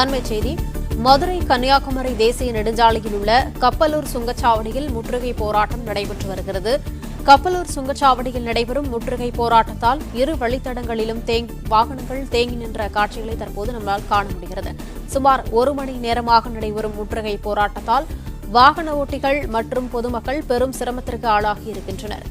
அண்மைச் செய்தி. மதுரை கன்னியாகுமரி தேசிய நெடுஞ்சாலையில் உள்ள கப்பலூர் சுங்கச்சாவடியில் முற்றுகை போராட்டம் நடைபெற்று வருகிறது. கப்பலூர் சுங்கச்சாவடியில் நடைபெறும் முற்றுகை போராட்டத்தால் இரு வழித்தடங்களிலும் தேங் வாகனங்கள் தேங்கி நின்ற காட்சிகளை தற்போது நம்மால் காண முடிகிறது. சுமார் ஒரு மணி நேரமாக நடைபெறும் முற்றுகை போராட்டத்தால் வாகன ஓட்டிகள் மற்றும் பொதுமக்கள் பெரும் சிரமத்திற்கு ஆளாகி இருக்கின்றனர்.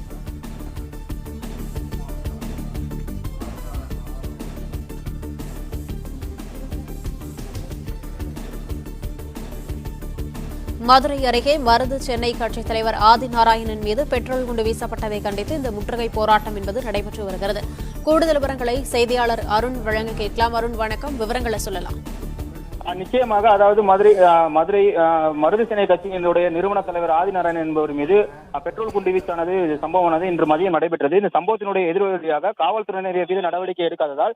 மதுரை அருகே மருது சென்னை கட்சித் தலைவர் ஆதிநாராயணன் மீது பெட்ரோல் குண்டு வீசப்பட்டதை கண்டித்து இந்த முற்றுகை போராட்டம் என்பது நடைபெற்று வருகிறது. கூடுதல் விவரங்களை செய்தியாளர் அருண் வழங்க கேட்கலாம். அருண் வணக்கம். விவரங்களை சொல்லலாம். நிச்சயமாக அதாவது மதுரை மதுரை மருது சென்னை கட்சியினுடைய நிறுவன தலைவர் ஆதிநாராயணன் என்பவர் மீது பெட்ரோல் குண்டு வீச்சானது சம்பவமானது இன்று மதியம் நடைபெற்றது. இந்த சம்பவத்தினுடைய எதிரொலியாக காவல்துறையினர் மீது நடவடிக்கை எடுக்காததால்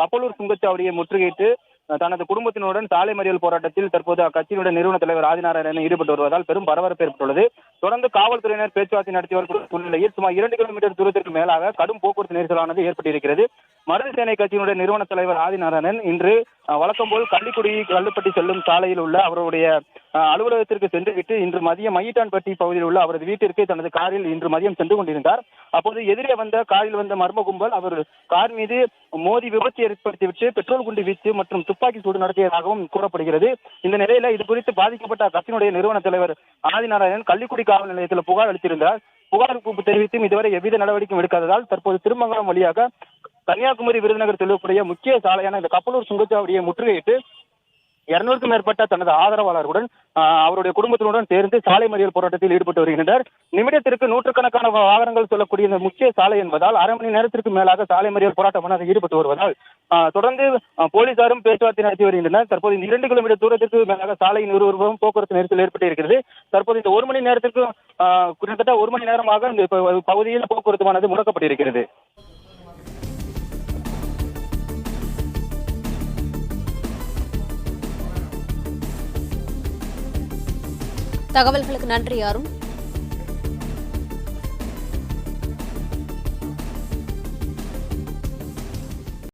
கப்பலூர் சுங்கச்சாவடியை முற்றுகையிட்டு தனது குடும்பத்தினுடன் சாலை மறியல் போராட்டத்தில் தற்போது அக்கட்சியினுடைய நிறுவன தலைவர் ஆதிநாராயணன் ஈடுபட்டு வருவதால் பெரும் பரபரப்பு ஏற்பட்டுள்ளது. தொடர்ந்து காவல்துறையினர் பேச்சுவார்த்தை நடத்தி வரும் சூழ்நிலையில் சுமார் இரண்டு கிலோமீட்டர் தூரத்திற்கு மேலாக கடும் போக்குவரத்து நெரிசலானது ஏற்பட்டிருக்கிறது. மருது சேனை கட்சியினுடைய நிறுவன தலைவர் ஆதிநாராயணன் இன்று வழக்கம் போல் கள்ளிக்குடி கல்லுப்பட்டி செல்லும் சாலையில் உள்ள அவருடைய அஹ், அலுவலகத்திற்கு சென்றுவிட்டு இன்று மதியம் மையிட்டான்பட்டி பகுதியில் உள்ள அவரது வீட்டிற்கு தனது காரில் இன்று மதியம் சென்று கொண்டிருந்தார். அப்போது எதிரே வந்த காரில் வந்த மர்ம கும்பல் அவர் கார் மீது மோதி விபத்து ஏற்படுத்திவிட்டு பெட்ரோல் குண்டு வீச்சு மற்றும் துப்பாக்கி சூடு நடத்தியதாகவும் கூறப்படுகிறது. இந்த நிலையில இது குறித்து பாதிக்கப்பட்ட கட்சியினுடைய நிறுவன தலைவர் ஆதிநாராயணன் கள்ளிக்குடி காவல் நிலையத்தில் புகார் அளித்திருந்தார். புகார் தெரிவித்தும் இதுவரை எவ்வித நடவடிக்கையும் எடுக்காததால் தற்போது திருமங்கலம் வழியாக கன்னியாகுமரி விருதுநகர் செல்லக்கூடிய முக்கிய சாலையான இந்த கப்பலூர் சுங்கச்சாவடியை முற்றுகையிட்டு இருநூறுக்கும் மேற்பட்ட தனது ஆதரவாளர்களுடன் ஆஹ், அவருடைய குடும்பத்தினுடன் சேர்ந்து சாலை மறியல் போராட்டத்தில் ஈடுபட்டு வருகின்றனர். நிமிடத்திற்கு நூற்றுக்கணக்கான வாகனங்கள் சொல்லக்கூடிய இந்த முக்கிய சாலை என்பதால் அரை மணி நேரத்திற்கு மேலாக சாலை மறியல் போராட்டமானது ஈடுபட்டு வருவதால் தொடர்ந்து போலீசாரும் பேச்சுவார்த்தை நடத்தி வருகின்றனர். தற்போது இந்த இரண்டு கிலோமீட்டர் தூரத்திற்கு மேலாக சாலையின் இருவரும் போக்குவரத்து நெரிசல் ஏற்பட்டு இருக்கிறது. தற்போது இந்த ஒரு மணி நேரத்திற்கு ஆஹ், கிட்டத்தட்ட ஒரு மணி நேரமாக இந்த பகுதியில் போக்குவரத்துமானது முடக்கப்பட்டிருக்கிறது. தகவல்களுக்கு நன்றி அருண்.